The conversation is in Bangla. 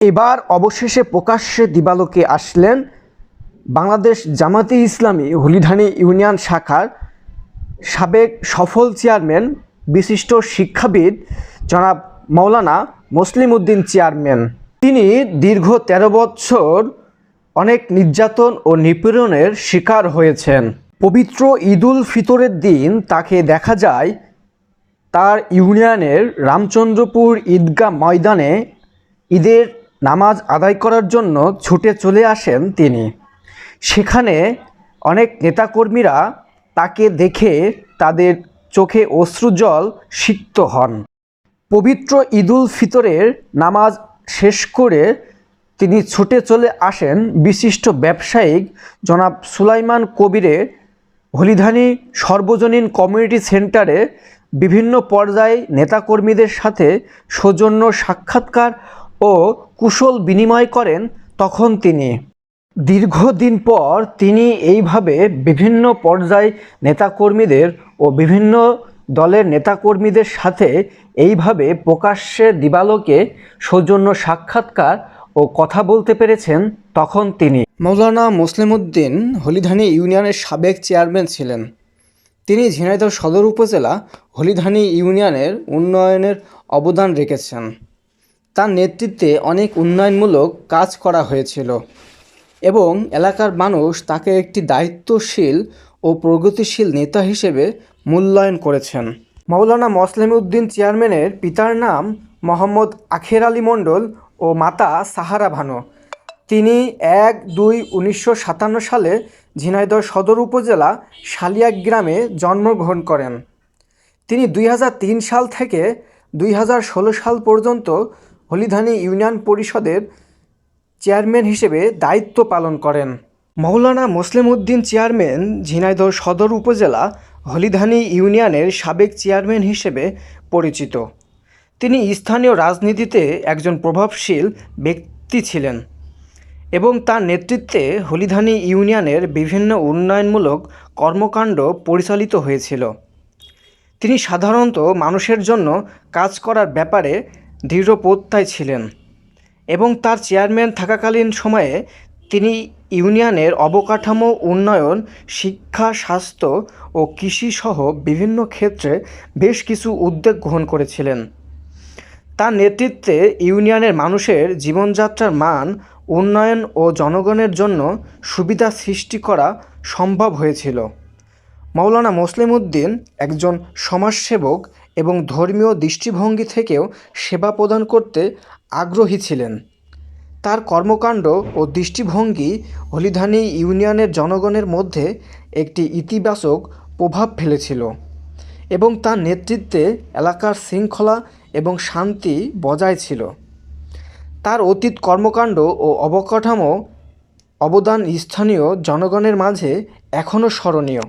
এবার অবশেষে প্রকাশ্যে দিবালোকে আসলেন বাংলাদেশ জামাতে ইসলামী হলিধানি ইউনিয়ন শাখার সাবেক সফল চেয়ারম্যান, বিশিষ্ট শিক্ষাবিদ জনাব মৌলানা মুসলিম উদ্দিন চেয়ারম্যান। তিনি দীর্ঘ তেরো বছর অনেক নির্যাতন ও নিপীড়নের শিকার হয়েছেন। পবিত্র ঈদুল ফিতরের দিন তাকে দেখা যায় তার ইউনিয়নের রামচন্দ্রপুর ঈদগাহ ময়দানে ঈদের নামাজ আদায় করার জন্য ছুটে চলে আসেন তিনি। সেখানে অনেক নেতাকর্মীরা তাকে দেখে তাদের চোখে অশ্রুজল সিক্ত হন। পবিত্র ঈদুল ফিতরের নামাজ শেষ করে তিনি ছুটে চলে আসেন বিশিষ্ট ব্যবসায়িক জনাব সুলাইমান কবিরের হলিধানি সর্বজনীন কমিউনিটি সেন্টারে বিভিন্ন পর্যায়ে নেতাকর্মীদের সাথে সৌজন্য সাক্ষাৎকার ও কুশল বিনিময় করেন তখন তিনি। দীর্ঘদিন পর তিনি এইভাবে বিভিন্ন পর্যায় নেতাকর্মীদের ও বিভিন্ন দলের নেতাকর্মীদের সাথে এইভাবে প্রকাশ্যে দিবালোকে সৌজন্য সাক্ষাৎকার ও কথা বলতে পেরেছেন তখন তিনি। মৌলানা মুসলিমউদ্দিন হলিধানি ইউনিয়নের সাবেক চেয়ারম্যান ছিলেন। তিনি ঝিনাইদহ সদর উপজেলা হলিধানি ইউনিয়নের উন্নয়নের অবদান রেখেছেন। তার নেতৃত্বে অনেক উন্নয়নমূলক কাজ করা হয়েছিল এবং এলাকার মানুষ তাকে একটি দায়িত্বশীল ও প্রগতিশীল নেতা হিসেবে মূল্যায়ন করেছেন। মৌলানা মসলিম উদ্দিন চেয়ারম্যানের পিতার নাম মোহাম্মদ আখের আলী মণ্ডল ও মাতা সাহারা ভানু। তিনি এক দুই উনিশশো সাতান্ন সালে ঝিনাইদহ সদর উপজেলা শালিয়া গ্রামে জন্মগ্রহণ করেন। তিনি দুই হাজার তিন সাল থেকে দুই হাজার ষোলো সাল পর্যন্ত হলিধানি ইউনিয়ন পরিষদের চেয়ারম্যান হিসেবে দায়িত্ব পালন করেন। মৌলানা মুসলিম উদ্দিন চেয়ারম্যান, ঝিনাইদহ সদর উপজেলা হলিধানি ইউনিয়নের সাবেক চেয়ারম্যান হিসেবে পরিচিত। তিনি স্থানীয় রাজনীতিতে একজন প্রভাবশীল ব্যক্তি ছিলেন এবং তার নেতৃত্বে হলিধানি ইউনিয়নের বিভিন্ন উন্নয়নমূলক কর্মকাণ্ড পরিচালিত হয়েছিল। তিনি সাধারণত মানুষের জন্য কাজ করার ব্যাপারে দৃঢ়প্রত্যয় ছিলেন এবং তার চেয়ারম্যান থাকাকালীন সময়ে তিনি ইউনিয়নের অবকাঠামো উন্নয়ন, শিক্ষা, স্বাস্থ্য ও কৃষি সহ বিভিন্ন ক্ষেত্রে বেশ কিছু উদ্যোগ গ্রহণ করেছিলেন। তার নেতৃত্বে ইউনিয়নের মানুষের জীবনযাত্রার মান, উন্নয়ন ও জনগণের জন্য সুবিধা সৃষ্টি করা সম্ভব হয়েছিল। মৌলানা মুসলিম উদ্দিন একজন সমাজসেবক এবং ধর্মীয় দৃষ্টিভঙ্গি থেকেও সেবা প্রদান করতে আগ্রহী ছিলেন। তার কর্মকাণ্ড ও দৃষ্টিভঙ্গি হলিধানি ইউনিয়নের জনগণের মধ্যে একটি ইতিবাচক প্রভাব ফেলেছিল এবং তার নেতৃত্বে এলাকার শৃঙ্খলা এবং শান্তি বজায় ছিল। তার অতীত কর্মকাণ্ড ও অবকাঠামো অবদান স্থানীয় জনগণের মাঝে এখনও স্মরণীয়।